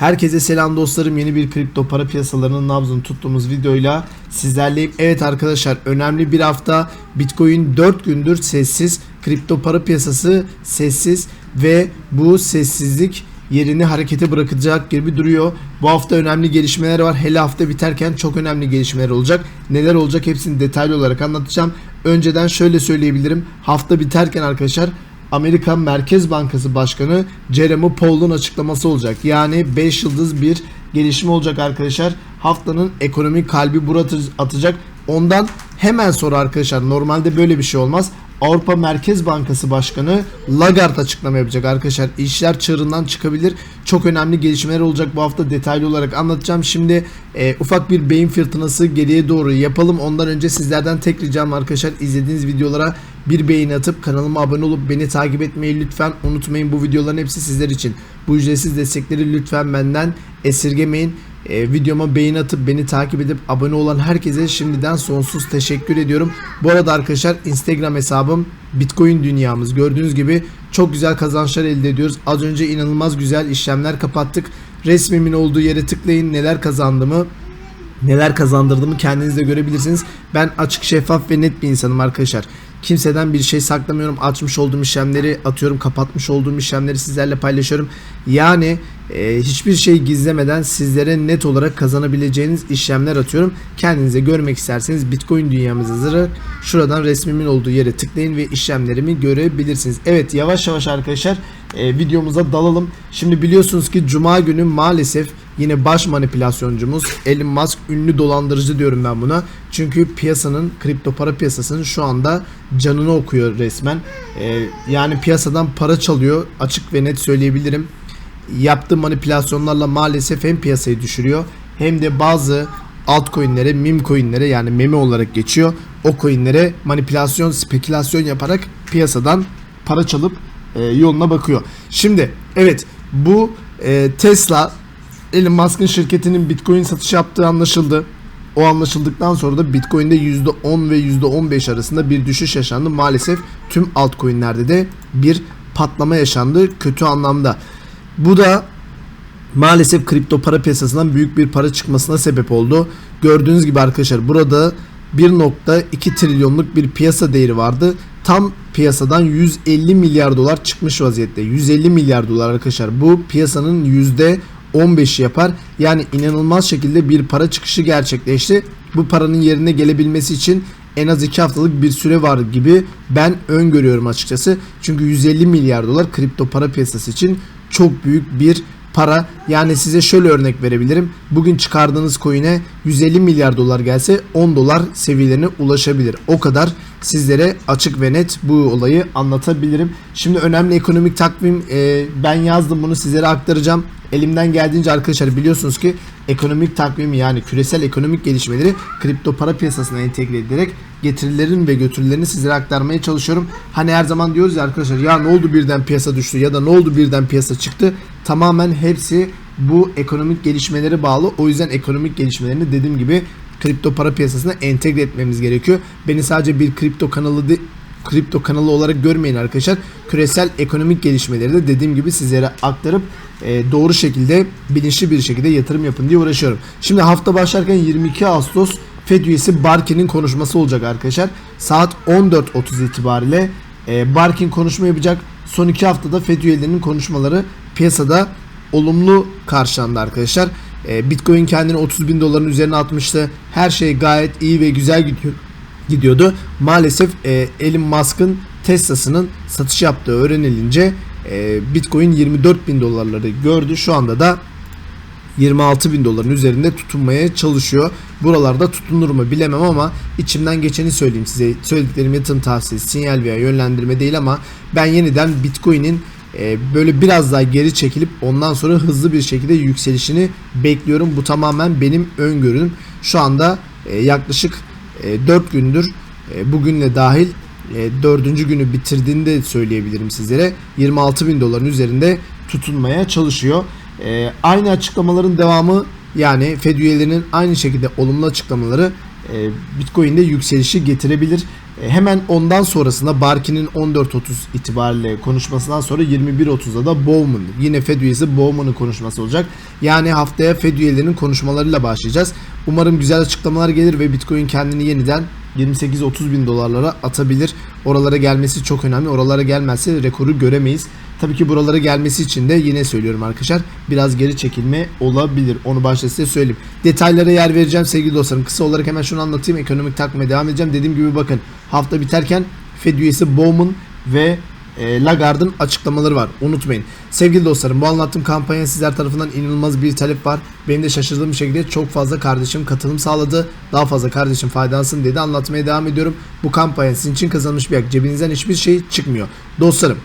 Herkese selam dostlarım. Yeni bir kripto para piyasalarının nabzını tuttuğumuz videoyla sizlerleyim. Evet arkadaşlar önemli bir hafta. Bitcoin 4 gündür sessiz. Kripto para piyasası sessiz ve bu sessizlik yerini harekete bırakacak gibi duruyor. Bu hafta önemli gelişmeler var. Hele hafta biterken çok önemli gelişmeler olacak. Neler olacak hepsini detaylı olarak anlatacağım. Önceden şöyle söyleyebilirim. Hafta biterken arkadaşlar Amerika Merkez Bankası Başkanı Jerome Powell'un açıklaması olacak. Yani 5 yıldız bir gelişme olacak arkadaşlar. Haftanın ekonomik kalbi burada atacak. Ondan hemen sonra arkadaşlar normalde böyle bir şey olmaz. Avrupa Merkez Bankası Başkanı Lagarde açıklama yapacak arkadaşlar. İşler çığırından çıkabilir. Çok önemli gelişmeler olacak bu hafta detaylı olarak anlatacağım. Şimdi e, ufak bir beyin fırtınası geriye doğru yapalım. Ondan önce sizlerden tek ricam arkadaşlar izlediğiniz videolara bir beğeni atıp kanalıma abone olup beni takip etmeyi lütfen unutmayın. Bu videoların hepsi sizler için. Bu ücretsiz destekleri lütfen benden esirgemeyin. E, videoma beğeni atıp beni takip edip abone olan herkese şimdiden sonsuz teşekkür ediyorum. Bu arada arkadaşlar Instagram hesabım Bitcoin dünyamız. Gördüğünüz gibi çok güzel kazançlar elde ediyoruz. Az önce inanılmaz güzel işlemler kapattık. Resmimin olduğu yere tıklayın. Neler kazandığımı neler kazandırdığımı kendiniz de görebilirsiniz. Ben açık, şeffaf ve net bir insanım arkadaşlar. Kimseden bir şey saklamıyorum. Açmış olduğum işlemleri atıyorum. Kapatmış olduğum işlemleri sizlerle paylaşıyorum. Yani e, hiçbir şey gizlemeden sizlere net olarak kazanabileceğiniz işlemler atıyorum. Kendinize görmek isterseniz Bitcoin dünyamız hazır. Şuradan resmimin olduğu yere tıklayın ve işlemlerimi görebilirsiniz. Evet yavaş yavaş arkadaşlar e, videomuza dalalım. Şimdi biliyorsunuz ki Cuma günü maalesef yine baş manipülasyoncumuz Elon Musk ünlü dolandırıcı diyorum ben buna. Çünkü piyasanın kripto para piyasasının şu anda canını okuyor resmen. E, yani piyasadan para çalıyor açık ve net söyleyebilirim. Yaptığı manipülasyonlarla maalesef hem piyasayı düşürüyor hem de bazı altcoin'lere, meme coin'lere yani meme olarak geçiyor. O coin'lere manipülasyon, spekülasyon yaparak piyasadan para çalıp e, yoluna bakıyor. Şimdi evet bu e, Tesla Elon Musk'ın şirketinin Bitcoin satış yaptığı anlaşıldı. O anlaşıldıktan sonra da Bitcoin'de %10 ve %15 arasında bir düşüş yaşandı. Maalesef tüm altcoin'lerde de bir patlama yaşandı kötü anlamda. Bu da maalesef kripto para piyasasından büyük bir para çıkmasına sebep oldu. Gördüğünüz gibi arkadaşlar burada 1.2 trilyonluk bir piyasa değeri vardı. Tam piyasadan 150 milyar dolar çıkmış vaziyette. 150 milyar dolar arkadaşlar. Bu piyasanın yüzde 15 yapar. Yani inanılmaz şekilde bir para çıkışı gerçekleşti. Bu paranın yerine gelebilmesi için en az 2 haftalık bir süre var gibi ben öngörüyorum açıkçası. Çünkü 150 milyar dolar kripto para piyasası için çok büyük bir para. Yani size şöyle örnek verebilirim. Bugün çıkardığınız coin'e 150 milyar dolar gelse 10 dolar seviyelerine ulaşabilir. O kadar sizlere açık ve net bu olayı anlatabilirim. Şimdi önemli ekonomik takvim e, ben yazdım bunu sizlere aktaracağım. Elimden geldiğince arkadaşlar biliyorsunuz ki ekonomik takvimi yani küresel ekonomik gelişmeleri kripto para piyasasına entegre ederek getirilerin ve götürülerini sizlere aktarmaya çalışıyorum. Hani her zaman diyoruz ya arkadaşlar ya ne oldu birden piyasa düştü ya da ne oldu birden piyasa çıktı. Tamamen hepsi bu ekonomik gelişmelere bağlı. O yüzden ekonomik gelişmelerini dediğim gibi kripto para piyasasına entegre etmemiz gerekiyor. Beni sadece bir kripto kanalı de, kripto kanalı olarak görmeyin arkadaşlar. Küresel ekonomik gelişmeleri de dediğim gibi sizlere aktarıp e, doğru şekilde bilinçli bir şekilde yatırım yapın diye uğraşıyorum. Şimdi hafta başlarken 22 Ağustos FED üyesi Barkin'in konuşması olacak arkadaşlar. Saat 14.30 itibariyle e, Barkin konuşma yapacak. Son iki haftada FED üyelerinin konuşmaları piyasada olumlu karşılandı arkadaşlar. E, Bitcoin kendini 30 bin doların üzerine atmıştı. Her şey gayet iyi ve güzel gidiyor gidiyordu. Maalesef e, Elon Musk'ın Tesla'sının satış yaptığı öğrenilince e, Bitcoin 24 bin dolarları gördü. Şu anda da 26 bin doların üzerinde tutunmaya çalışıyor. Buralarda tutunur mu bilemem ama içimden geçeni söyleyeyim size. Söylediklerim yatırım tavsiyesi, sinyal veya yönlendirme değil ama ben yeniden Bitcoin'in e, böyle biraz daha geri çekilip ondan sonra hızlı bir şekilde yükselişini bekliyorum. Bu tamamen benim öngörüm. Şu anda e, yaklaşık e, 4 gündür e, bugünle dahil 4. günü bitirdiğini söyleyebilirim sizlere. 26 bin doların üzerinde tutunmaya çalışıyor. E, aynı açıklamaların devamı yani Fed üyelerinin aynı şekilde olumlu açıklamaları e, Bitcoin'de yükselişi getirebilir. E, hemen ondan sonrasında Barkin'in 14.30 itibariyle konuşmasından sonra 21.30'da da Bowman yine Fed üyesi Bowman'ın konuşması olacak. Yani haftaya Fed üyelerinin konuşmalarıyla başlayacağız. Umarım güzel açıklamalar gelir ve Bitcoin kendini yeniden 28-30 bin dolarlara atabilir. Oralara gelmesi çok önemli. Oralara gelmezse rekoru göremeyiz. Tabii ki buralara gelmesi için de yine söylüyorum arkadaşlar biraz geri çekilme olabilir. Onu başta size söyleyeyim. Detaylara yer vereceğim sevgili dostlarım. Kısa olarak hemen şunu anlatayım. Ekonomik takmaya devam edeceğim. Dediğim gibi bakın hafta biterken Fed üyesi Bowman ve e, Lagarde'ın açıklamaları var. Unutmayın. Sevgili dostlarım bu anlattığım kampanya sizler tarafından inanılmaz bir talep var. Benim de şaşırdığım şekilde çok fazla kardeşim katılım sağladı. Daha fazla kardeşim faydalansın dedi. Anlatmaya devam ediyorum. Bu kampanya sizin için kazanmış bir hak. Cebinizden hiçbir şey çıkmıyor. Dostlarım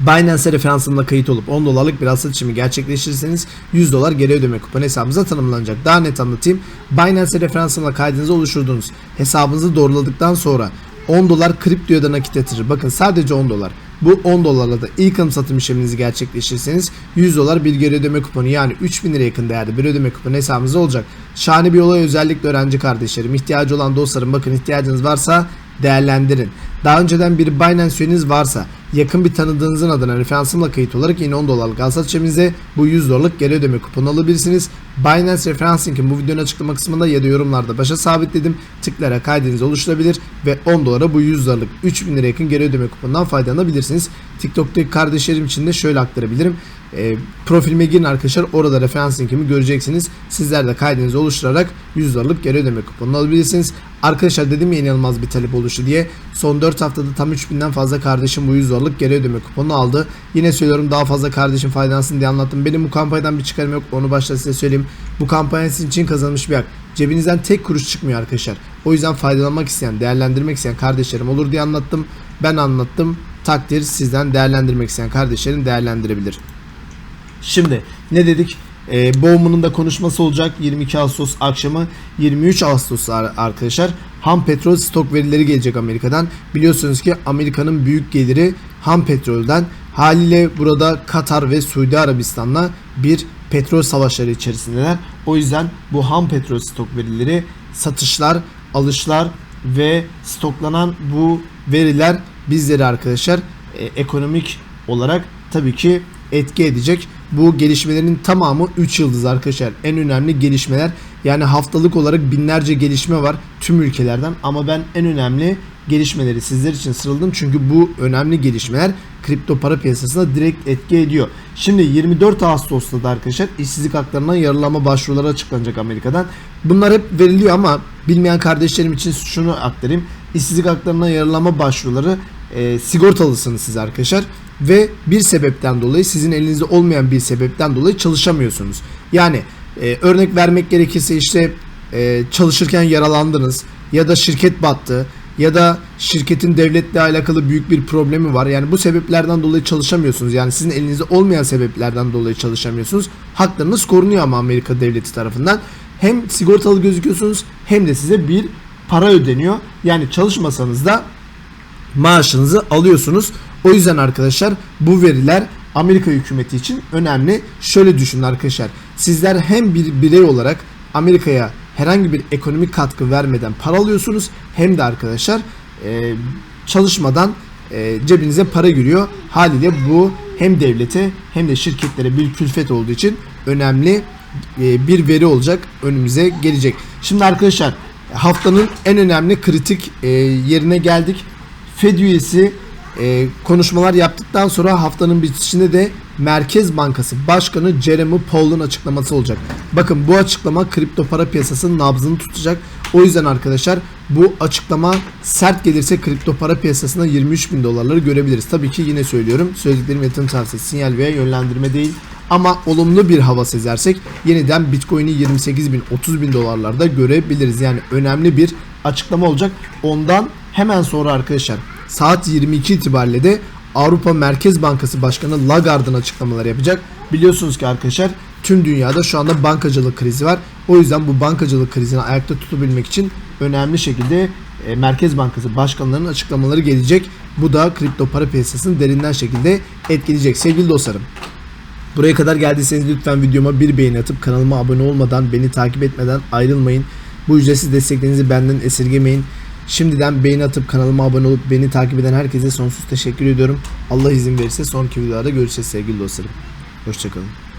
Binance referansımla kayıt olup 10 dolarlık bir alsat işlemi gerçekleştirirseniz 100 dolar geri ödeme kuponu hesabınıza tanımlanacak. Daha net anlatayım. Binance referansımla kaydınızı oluşturduğunuz hesabınızı doğruladıktan sonra 10 dolar kriptoya da nakit yatırır. Bakın sadece 10 dolar. Bu 10 dolarla da ilk alım satım işleminizi gerçekleştirirseniz 100 dolar bir geri ödeme kuponu yani 3000 lira yakın değerde bir ödeme kuponu hesabınızda olacak. Şahane bir olay özellikle öğrenci kardeşlerim, ihtiyacı olan dostlarım bakın ihtiyacınız varsa değerlendirin. Daha önceden bir Binance üyeniz varsa yakın bir tanıdığınızın adına referansımla kayıt olarak yine 10 dolarlık alsat işleminize bu 100 dolarlık geri ödeme kuponu alabilirsiniz. Binance referans linkin bu videonun açıklama kısmında ya da yorumlarda başa sabitledim. Tıklayarak kaydınızı oluşturabilir ve 10 dolara bu 100 dolarlık 3000 lira yakın geri ödeme kuponundan faydalanabilirsiniz. TikTok'taki kardeşlerim için de şöyle aktarabilirim. E, profilime girin arkadaşlar orada referans linkimi göreceksiniz. Sizler de kaydınızı oluşturarak 100 dolarlık geri ödeme kuponunu alabilirsiniz. Arkadaşlar dedim ya inanılmaz bir talep oluşu diye. Son 4 haftada tam 3000'den fazla kardeşim bu 100 dolarlık geri ödeme kuponunu aldı. Yine söylüyorum daha fazla kardeşim faydalansın diye anlattım. Benim bu kampanyadan bir çıkarım yok. Onu başta size söyleyeyim. Bu kampanya sizin için kazanmış bir hak. Cebinizden tek kuruş çıkmıyor arkadaşlar. O yüzden faydalanmak isteyen, değerlendirmek isteyen kardeşlerim olur diye anlattım. Ben anlattım. Takdir sizden değerlendirmek isteyen kardeşlerin değerlendirebilir. Şimdi ne dedik? E, Bowman'ın da konuşması olacak 22 Ağustos akşamı 23 Ağustos arkadaşlar ham petrol stok verileri gelecek Amerika'dan. Biliyorsunuz ki Amerika'nın büyük geliri ham petrolden. Haliyle burada Katar ve Suudi Arabistan'la bir petrol savaşları içerisindeler. O yüzden bu ham petrol stok verileri satışlar, alışlar ve stoklanan bu veriler bizleri arkadaşlar e, ekonomik olarak tabii ki etki edecek. Bu gelişmelerin tamamı 3 yıldız arkadaşlar. En önemli gelişmeler yani haftalık olarak binlerce gelişme var tüm ülkelerden ama ben en önemli gelişmeleri sizler için sıraladım. Çünkü bu önemli gelişmeler kripto para piyasasına direkt etki ediyor. Şimdi 24 Ağustos'ta da arkadaşlar işsizlik haklarından yararlanma başvuruları açıklanacak Amerika'dan. Bunlar hep veriliyor ama bilmeyen kardeşlerim için şunu aktarayım. İşsizlik haklarından yararlanma başvuruları e, sigortalısınız siz arkadaşlar ve bir sebepten dolayı sizin elinizde olmayan bir sebepten dolayı çalışamıyorsunuz. Yani e, örnek vermek gerekirse işte e, çalışırken yaralandınız ya da şirket battı ya da şirketin devletle alakalı büyük bir problemi var. Yani bu sebeplerden dolayı çalışamıyorsunuz. Yani sizin elinizde olmayan sebeplerden dolayı çalışamıyorsunuz. Haklarınız korunuyor ama Amerika devleti tarafından. Hem sigortalı gözüküyorsunuz hem de size bir para ödeniyor. Yani çalışmasanız da maaşınızı alıyorsunuz. O yüzden arkadaşlar bu veriler Amerika hükümeti için önemli. Şöyle düşünün arkadaşlar. Sizler hem bir birey olarak Amerika'ya herhangi bir ekonomik katkı vermeden para alıyorsunuz hem de arkadaşlar çalışmadan e, cebinize para giriyor. Haliyle bu hem devlete hem de şirketlere bir külfet olduğu için önemli bir veri olacak önümüze gelecek. Şimdi arkadaşlar haftanın en önemli kritik yerine geldik. Fed üyesi e, konuşmalar yaptıktan sonra haftanın bitişinde de Merkez Bankası Başkanı Jeremy Powell'ın açıklaması olacak. Bakın bu açıklama kripto para piyasasının nabzını tutacak. O yüzden arkadaşlar bu açıklama sert gelirse kripto para piyasasında 23 bin dolarları görebiliriz. Tabii ki yine söylüyorum söylediklerim yatırım tavsiyesi sinyal veya yönlendirme değil. Ama olumlu bir hava sezersek yeniden Bitcoin'i 28 bin 30 bin dolarlarda görebiliriz. Yani önemli bir açıklama olacak. Ondan hemen sonra arkadaşlar saat 22 itibariyle de Avrupa Merkez Bankası Başkanı Lagarde'ın açıklamaları yapacak. Biliyorsunuz ki arkadaşlar tüm dünyada şu anda bankacılık krizi var. O yüzden bu bankacılık krizini ayakta tutabilmek için önemli şekilde e, Merkez Bankası başkanlarının açıklamaları gelecek. Bu da kripto para piyasasını derinden şekilde etkileyecek. Sevgili dostlarım Buraya kadar geldiyseniz lütfen videoma bir beğeni atıp kanalıma abone olmadan beni takip etmeden ayrılmayın. Bu ücretsiz desteklerinizi benden esirgemeyin. Şimdiden beğeni atıp kanalıma abone olup beni takip eden herkese sonsuz teşekkür ediyorum. Allah izin verirse sonraki videolarda görüşeceğiz sevgili dostlarım. Hoşçakalın.